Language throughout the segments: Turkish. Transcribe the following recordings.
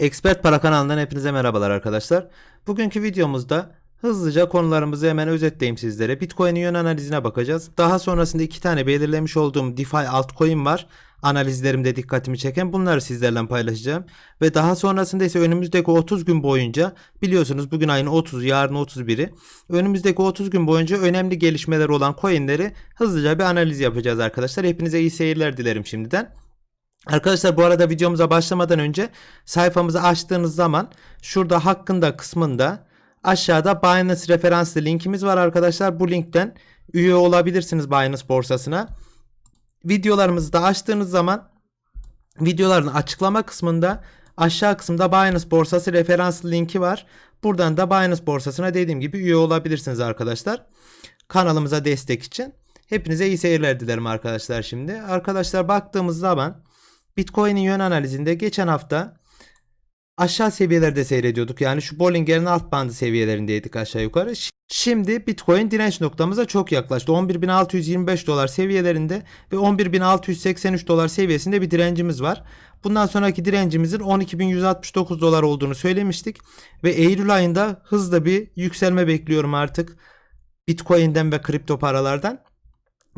Expert Para kanalından hepinize merhabalar arkadaşlar. Bugünkü videomuzda hızlıca konularımızı hemen özetleyeyim sizlere. Bitcoin'in yön analizine bakacağız. Daha sonrasında iki tane belirlemiş olduğum DeFi altcoin var. Analizlerimde dikkatimi çeken bunları sizlerle paylaşacağım. Ve daha sonrasında ise önümüzdeki 30 gün boyunca biliyorsunuz bugün ayın 30 yarın 31'i. Önümüzdeki 30 gün boyunca önemli gelişmeler olan coinleri hızlıca bir analiz yapacağız arkadaşlar. Hepinize iyi seyirler dilerim şimdiden. Arkadaşlar bu arada videomuza başlamadan önce sayfamızı açtığınız zaman şurada hakkında kısmında aşağıda Binance referanslı linkimiz var arkadaşlar. Bu linkten üye olabilirsiniz Binance borsasına. Videolarımızı da açtığınız zaman videoların açıklama kısmında aşağı kısımda Binance borsası referanslı linki var. Buradan da Binance borsasına dediğim gibi üye olabilirsiniz arkadaşlar. Kanalımıza destek için. Hepinize iyi seyirler dilerim arkadaşlar şimdi. Arkadaşlar baktığımız zaman Bitcoin'in yön analizinde geçen hafta aşağı seviyelerde seyrediyorduk. Yani şu Bollinger'in alt bandı seviyelerindeydik aşağı yukarı. Şimdi Bitcoin direnç noktamıza çok yaklaştı. 11.625 dolar seviyelerinde ve 11.683 dolar seviyesinde bir direncimiz var. Bundan sonraki direncimizin 12.169 dolar olduğunu söylemiştik. Ve Eylül ayında hızlı bir yükselme bekliyorum artık. Bitcoin'den ve kripto paralardan.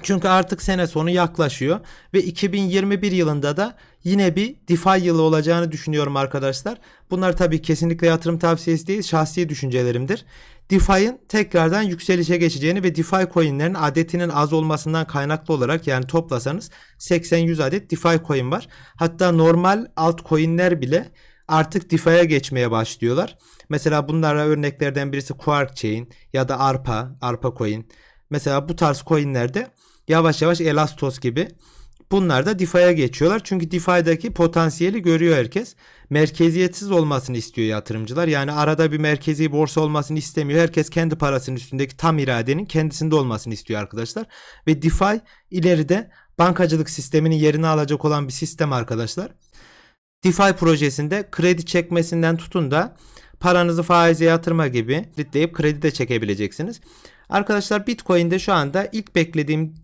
Çünkü artık sene sonu yaklaşıyor ve 2021 yılında da yine bir DeFi yılı olacağını düşünüyorum arkadaşlar. Bunlar tabii kesinlikle yatırım tavsiyesi değil, şahsi düşüncelerimdir. DeFi'nin tekrardan yükselişe geçeceğini ve DeFi coinlerin adetinin az olmasından kaynaklı olarak yani toplasanız 80-100 adet DeFi coin var. Hatta normal altcoin'ler bile artık DeFi'ye geçmeye başlıyorlar. Mesela bunlara örneklerden birisi Quark Chain ya da ARPA, ARPA coin. Mesela bu tarz coinlerde yavaş yavaş Elastos gibi bunlar da DeFi'ye geçiyorlar. Çünkü DeFi'deki potansiyeli görüyor herkes. Merkeziyetsiz olmasını istiyor yatırımcılar. Yani arada bir merkezi borsa olmasını istemiyor. Herkes kendi parasının üstündeki tam iradenin kendisinde olmasını istiyor arkadaşlar. Ve DeFi ileride bankacılık sisteminin yerini alacak olan bir sistem arkadaşlar. DeFi projesinde kredi çekmesinden tutun da paranızı faize yatırma gibi litleyip kredi de çekebileceksiniz. Arkadaşlar Bitcoin'de şu anda ilk beklediğim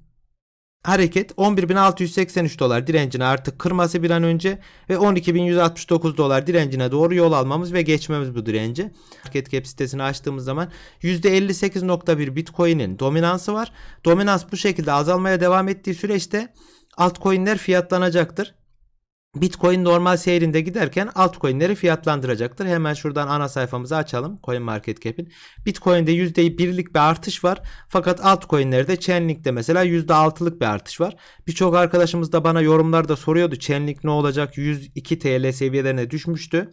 hareket 11.683 dolar direncini artık kırması bir an önce ve 12.169 dolar direncine doğru yol almamız ve geçmemiz bu direnci. Market cap sitesini açtığımız zaman %58.1 Bitcoin'in dominansı var. Dominans bu şekilde azalmaya devam ettiği süreçte altcoin'ler fiyatlanacaktır. Bitcoin normal seyrinde giderken altcoin'leri fiyatlandıracaktır. Hemen şuradan ana sayfamızı açalım. Coin Market Cap'in. Bitcoin'de %1'lik bir artış var. Fakat altcoin'lerde Chainlink'te mesela %6'lık bir artış var. Birçok arkadaşımız da bana yorumlarda soruyordu. Chainlink ne olacak? 102 TL seviyelerine düşmüştü.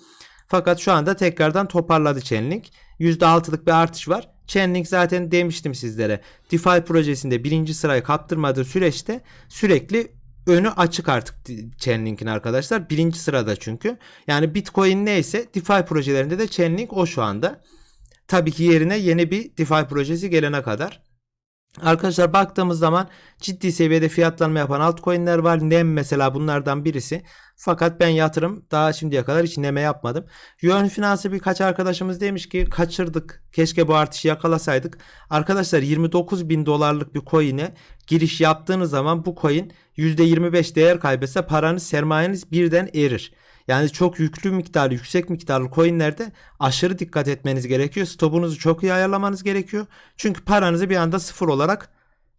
Fakat şu anda tekrardan toparladı Chainlink. %6'lık bir artış var. Chainlink zaten demiştim sizlere. DeFi projesinde birinci sırayı kaptırmadığı süreçte sürekli önü açık artık Chainlink'in arkadaşlar. Birinci sırada çünkü. Yani Bitcoin neyse DeFi projelerinde de Chainlink o şu anda. Tabii ki yerine yeni bir DeFi projesi gelene kadar. Arkadaşlar baktığımız zaman ciddi seviyede fiyatlanma yapan altcoin'ler var. NEM mesela bunlardan birisi. Fakat ben yatırım daha şimdiye kadar hiç NEM'e yapmadım. Yön finansı birkaç arkadaşımız demiş ki kaçırdık. Keşke bu artışı yakalasaydık. Arkadaşlar 29 bin dolarlık bir coin'e giriş yaptığınız zaman bu coin %25 değer kaybetse paranız sermayeniz birden erir. Yani çok yüklü miktarlı, yüksek miktarlı coinlerde aşırı dikkat etmeniz gerekiyor. Stopunuzu çok iyi ayarlamanız gerekiyor. Çünkü paranızı bir anda sıfır olarak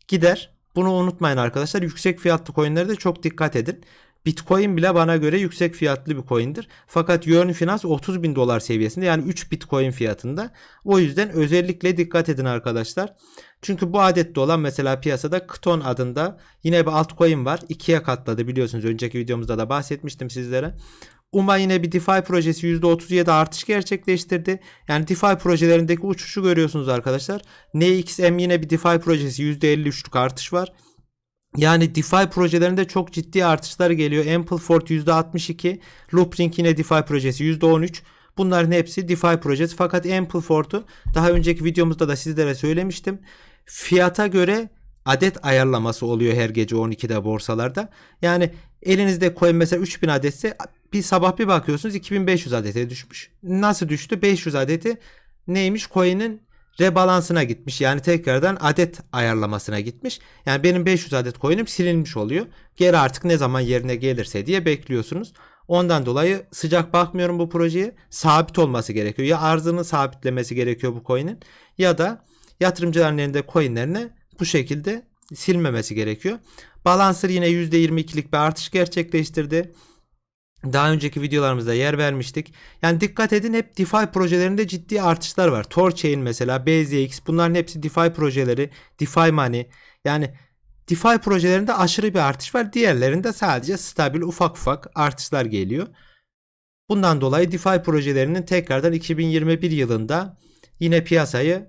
gider. Bunu unutmayın arkadaşlar. Yüksek fiyatlı coinlerde çok dikkat edin. Bitcoin bile bana göre yüksek fiyatlı bir coin'dir. Fakat Yearn Finance 30 bin dolar seviyesinde yani 3 Bitcoin fiyatında. O yüzden özellikle dikkat edin arkadaşlar. Çünkü bu adette olan mesela piyasada Kton adında yine bir altcoin var. İkiye katladı biliyorsunuz. Önceki videomuzda da bahsetmiştim sizlere. UMA yine bir DeFi projesi %37 artış gerçekleştirdi. Yani DeFi projelerindeki uçuşu görüyorsunuz arkadaşlar. NXM yine bir DeFi projesi %53'lük artış var. Yani DeFi projelerinde çok ciddi artışlar geliyor. Ampleford %62, Loopring yine DeFi projesi %13. Bunların hepsi DeFi projesi. Fakat Ampleford'u daha önceki videomuzda da sizlere söylemiştim. Fiyata göre adet ayarlaması oluyor her gece 12'de borsalarda. Yani elinizde coin mesela 3000 adetse bir sabah bir bakıyorsunuz 2500 adete düşmüş. Nasıl düştü? 500 adeti neymiş? Coin'in rebalansına gitmiş. Yani tekrardan adet ayarlamasına gitmiş. Yani benim 500 adet coin'im silinmiş oluyor. Geri artık ne zaman yerine gelirse diye bekliyorsunuz. Ondan dolayı sıcak bakmıyorum bu projeye. Sabit olması gerekiyor. Ya arzını sabitlemesi gerekiyor bu coin'in ya da yatırımcıların elinde coin'lerini bu şekilde silmemesi gerekiyor. Balancer yine %22'lik bir artış gerçekleştirdi. Daha önceki videolarımızda yer vermiştik. Yani dikkat edin hep DeFi projelerinde ciddi artışlar var. Torchain mesela, BZX bunların hepsi DeFi projeleri, DeFi Money. Yani DeFi projelerinde aşırı bir artış var. Diğerlerinde sadece stabil ufak ufak artışlar geliyor. Bundan dolayı DeFi projelerinin tekrardan 2021 yılında yine piyasayı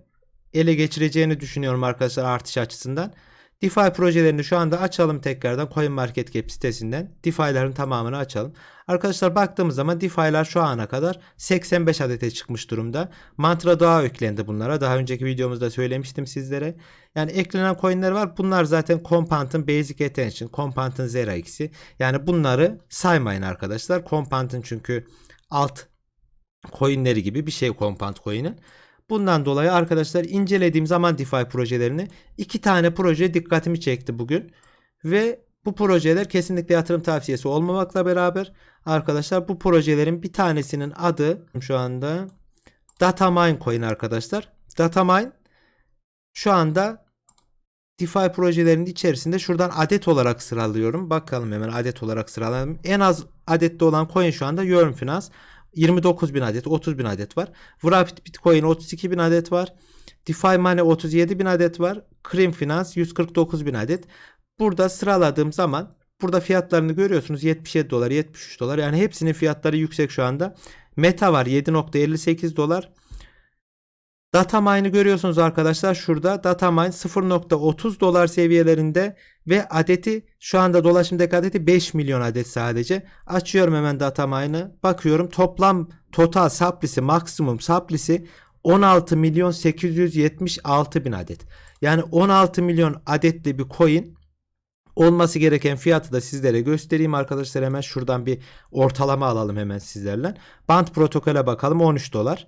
ele geçireceğini düşünüyorum arkadaşlar artış açısından. DeFi projelerini şu anda açalım tekrardan CoinMarketCap sitesinden. DeFi'ların tamamını açalım. Arkadaşlar baktığımız zaman DeFi'lar şu ana kadar 85 adete çıkmış durumda. Mantra daha eklendi bunlara. Daha önceki videomuzda söylemiştim sizlere. Yani eklenen coinler var. Bunlar zaten Compound'ın Basic Attention, Compound'ın Zero X'i. Yani bunları saymayın arkadaşlar. Compound'ın çünkü alt coinleri gibi bir şey Compound coin'in. Bundan dolayı arkadaşlar incelediğim zaman DeFi projelerini iki tane proje dikkatimi çekti bugün. Ve bu projeler kesinlikle yatırım tavsiyesi olmamakla beraber arkadaşlar bu projelerin bir tanesinin adı şu anda Datamine Coin arkadaşlar. Datamine şu anda DeFi projelerinin içerisinde şuradan adet olarak sıralıyorum. Bakalım hemen adet olarak sıralayalım. En az adette olan coin şu anda Yearn Finance. 29 bin adet, 30 bin adet var. Wrapped Bitcoin 32 bin adet var. DeFi Money 37 bin adet var. Cream Finance 149 bin adet. Burada sıraladığım zaman burada fiyatlarını görüyorsunuz 77 dolar 73 dolar yani hepsinin fiyatları yüksek şu anda. Meta var 7.58 dolar. Datamine'ı görüyorsunuz arkadaşlar şurada. Datamine 0.30 dolar seviyelerinde ve adeti şu anda dolaşımdaki adeti 5 milyon adet sadece. Açıyorum hemen Datamine'ı. Bakıyorum toplam total supply'si maksimum supply'si 16 milyon 876 bin adet. Yani 16 milyon adetli bir coin olması gereken fiyatı da sizlere göstereyim arkadaşlar. Hemen şuradan bir ortalama alalım hemen sizlerle. Band protokole bakalım 13 dolar.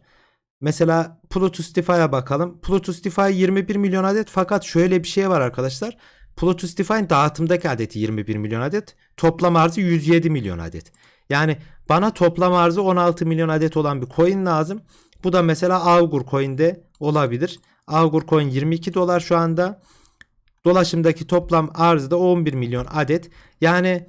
Mesela Plutus DeFi'ye bakalım. Plutus DeFi 21 milyon adet fakat şöyle bir şey var arkadaşlar. Plutus DeFi'nin dağıtımdaki adeti 21 milyon adet. Toplam arzı 107 milyon adet. Yani bana toplam arzı 16 milyon adet olan bir coin lazım. Bu da mesela Augur coin'de olabilir. Augur coin 22 dolar şu anda. Dolaşımdaki toplam arzı da 11 milyon adet. Yani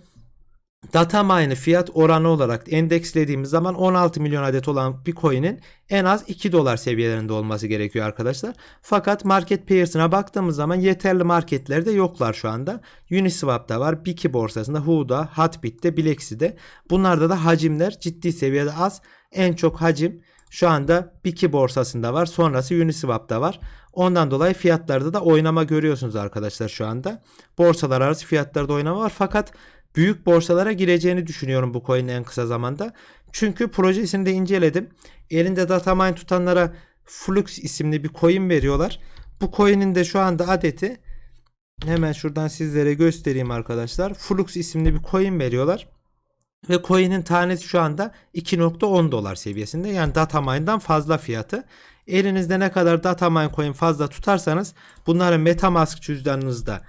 Datamine'ı fiyat oranı olarak endekslediğimiz zaman 16 milyon adet olan bir coin'in en az 2 dolar seviyelerinde olması gerekiyor arkadaşlar. Fakat market pairs'ına baktığımız zaman yeterli marketlerde yoklar şu anda. Uniswap'ta var, Biki borsasında, Hu'da, Hotbit'te, Bilexi'de. Bunlarda da hacimler ciddi seviyede az. En çok hacim şu anda Biki borsasında var. Sonrası Uniswap'ta var. Ondan dolayı fiyatlarda da oynama görüyorsunuz arkadaşlar şu anda. Borsalar arası fiyatlarda oynama var. Fakat büyük borsalara gireceğini düşünüyorum bu coin'in en kısa zamanda. Çünkü projesini de inceledim. Elinde datamine tutanlara Flux isimli bir coin veriyorlar. Bu coin'in de şu anda adeti hemen şuradan sizlere göstereyim arkadaşlar. Flux isimli bir coin veriyorlar. Ve coin'in tanesi şu anda 2.10 dolar seviyesinde. Yani Datamine'dan fazla fiyatı. Elinizde ne kadar Datamine coin fazla tutarsanız bunları Metamask cüzdanınızda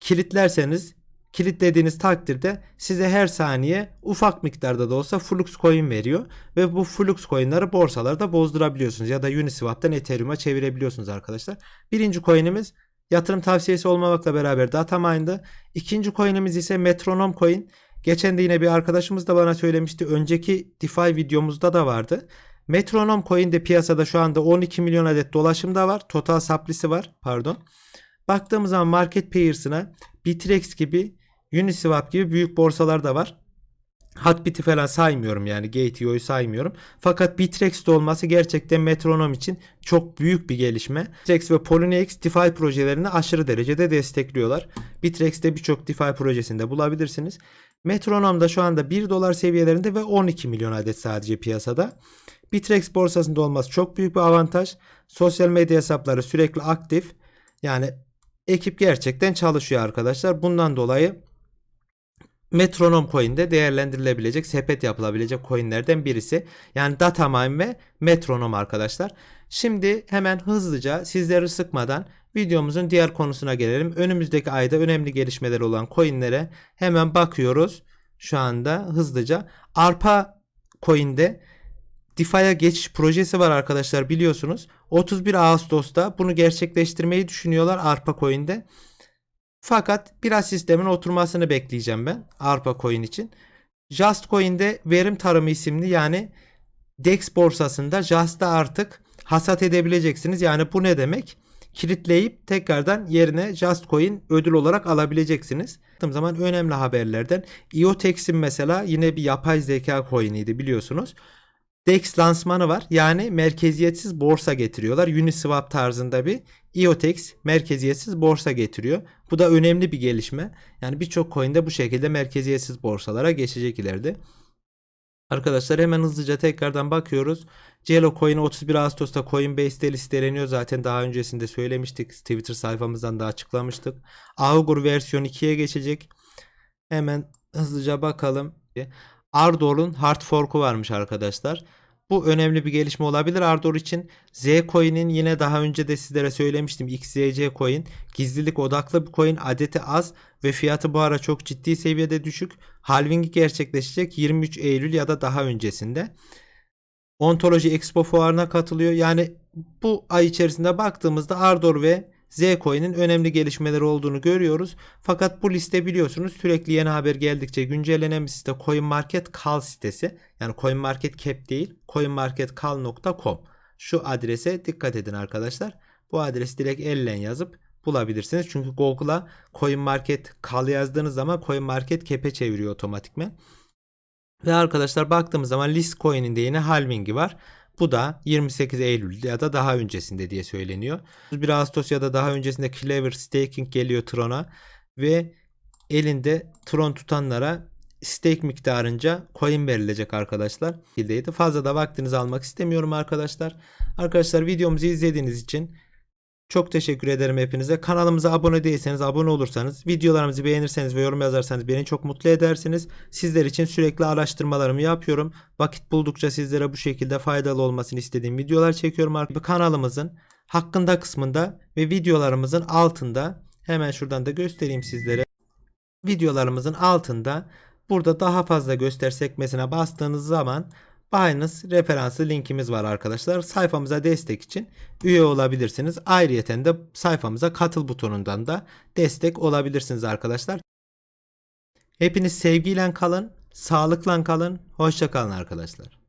kilitlerseniz kilitlediğiniz takdirde size her saniye ufak miktarda da olsa Flux coin veriyor ve bu Flux coin'leri borsalarda bozdurabiliyorsunuz ya da Uniswap'tan Ethereum'a çevirebiliyorsunuz arkadaşlar. Birinci coin'imiz yatırım tavsiyesi olmamakla beraber Datamine'dı. İkinci coin'imiz ise Metronom coin. Geçen de yine bir arkadaşımız da bana söylemişti. Önceki DeFi videomuzda da vardı. Metronom coin de piyasada şu anda 12 milyon adet dolaşımda var. Total supply'si var. Pardon. Baktığımız zaman market pairs'ına Bitrex gibi Uniswap gibi büyük borsalar da var. Hotbit'i falan saymıyorum yani Gateio'yu saymıyorum. Fakat Bitrex'te olması gerçekten metronom için çok büyük bir gelişme. Bitrex ve Poloniex DeFi projelerini aşırı derecede destekliyorlar. Bitrex'te birçok DeFi projesinde bulabilirsiniz. Metronom da şu anda 1 dolar seviyelerinde ve 12 milyon adet sadece piyasada. Bitrex borsasında olması çok büyük bir avantaj. Sosyal medya hesapları sürekli aktif. Yani ekip gerçekten çalışıyor arkadaşlar. Bundan dolayı Metronom coin'de değerlendirilebilecek, sepet yapılabilecek coin'lerden birisi. Yani Datamine ve Metronom arkadaşlar. Şimdi hemen hızlıca sizleri sıkmadan videomuzun diğer konusuna gelelim. Önümüzdeki ayda önemli gelişmeler olan coin'lere hemen bakıyoruz. şu anda hızlıca. Arpa coin'de DeFi'ye geçiş projesi var arkadaşlar biliyorsunuz. 31 Ağustos'ta bunu gerçekleştirmeyi düşünüyorlar Arpa Coin'de. Fakat biraz sistemin oturmasını bekleyeceğim ben Arpa Coin için. Just Coin'de verim tarımı isimli yani DEX borsasında Just'ta artık hasat edebileceksiniz. Yani bu ne demek? Kilitleyip tekrardan yerine Just Coin ödül olarak alabileceksiniz. Baktığım zaman önemli haberlerden IOTEX'in mesela yine bir yapay zeka coin'iydi biliyorsunuz. DEX lansmanı var. Yani merkeziyetsiz borsa getiriyorlar. Uniswap tarzında bir IOTEX merkeziyetsiz borsa getiriyor. Bu da önemli bir gelişme. Yani birçok coin'de bu şekilde merkeziyetsiz borsalara geçecek ileride. Arkadaşlar hemen hızlıca tekrardan bakıyoruz. Cielo Coin 31 Ağustos'ta Coinbase'de listeleniyor. Zaten daha öncesinde söylemiştik. Twitter sayfamızdan da açıklamıştık. Augur versiyon 2'ye geçecek. Hemen hızlıca bakalım. Ardor'un hard fork'u varmış arkadaşlar. Bu önemli bir gelişme olabilir Ardor için. Zcoin'in yine daha önce de sizlere söylemiştim. XZC coin gizlilik odaklı bir coin. Adeti az ve fiyatı bu ara çok ciddi seviyede düşük. Halvingi gerçekleşecek 23 Eylül ya da daha öncesinde. Ontoloji Expo fuarına katılıyor. Yani bu ay içerisinde baktığımızda Ardor ve Zcoin'in önemli gelişmeleri olduğunu görüyoruz. Fakat bu liste biliyorsunuz sürekli yeni haber geldikçe güncellenen bir site CoinMarketCal sitesi. Yani CoinMarketCap değil coinmarketcal.com. Şu adrese dikkat edin arkadaşlar. Bu adresi direkt elle yazıp bulabilirsiniz. Çünkü Google'a CoinMarketCal yazdığınız zaman CoinMarketCap'e çeviriyor otomatikmen. Ve arkadaşlar baktığımız zaman Listcoin'in de yine halvingi var. Bu da 28 Eylül ya da daha öncesinde diye söyleniyor. 1 Ağustos ya da daha öncesinde Clever Staking geliyor Tron'a ve elinde Tron tutanlara stake miktarınca coin verilecek arkadaşlar. Fazla da vaktinizi almak istemiyorum arkadaşlar. Arkadaşlar videomuzu izlediğiniz için çok teşekkür ederim hepinize. Kanalımıza abone değilseniz abone olursanız, videolarımızı beğenirseniz ve yorum yazarsanız beni çok mutlu edersiniz. Sizler için sürekli araştırmalarımı yapıyorum. Vakit buldukça sizlere bu şekilde faydalı olmasını istediğim videolar çekiyorum. Kanalımızın hakkında kısmında ve videolarımızın altında hemen şuradan da göstereyim sizlere. Videolarımızın altında burada daha fazla göster sekmesine bastığınız zaman Binance referansı linkimiz var arkadaşlar. Sayfamıza destek için üye olabilirsiniz. Ayrıyeten de sayfamıza katıl butonundan da destek olabilirsiniz arkadaşlar. Hepiniz sevgiyle kalın, sağlıkla kalın, hoşça kalın arkadaşlar.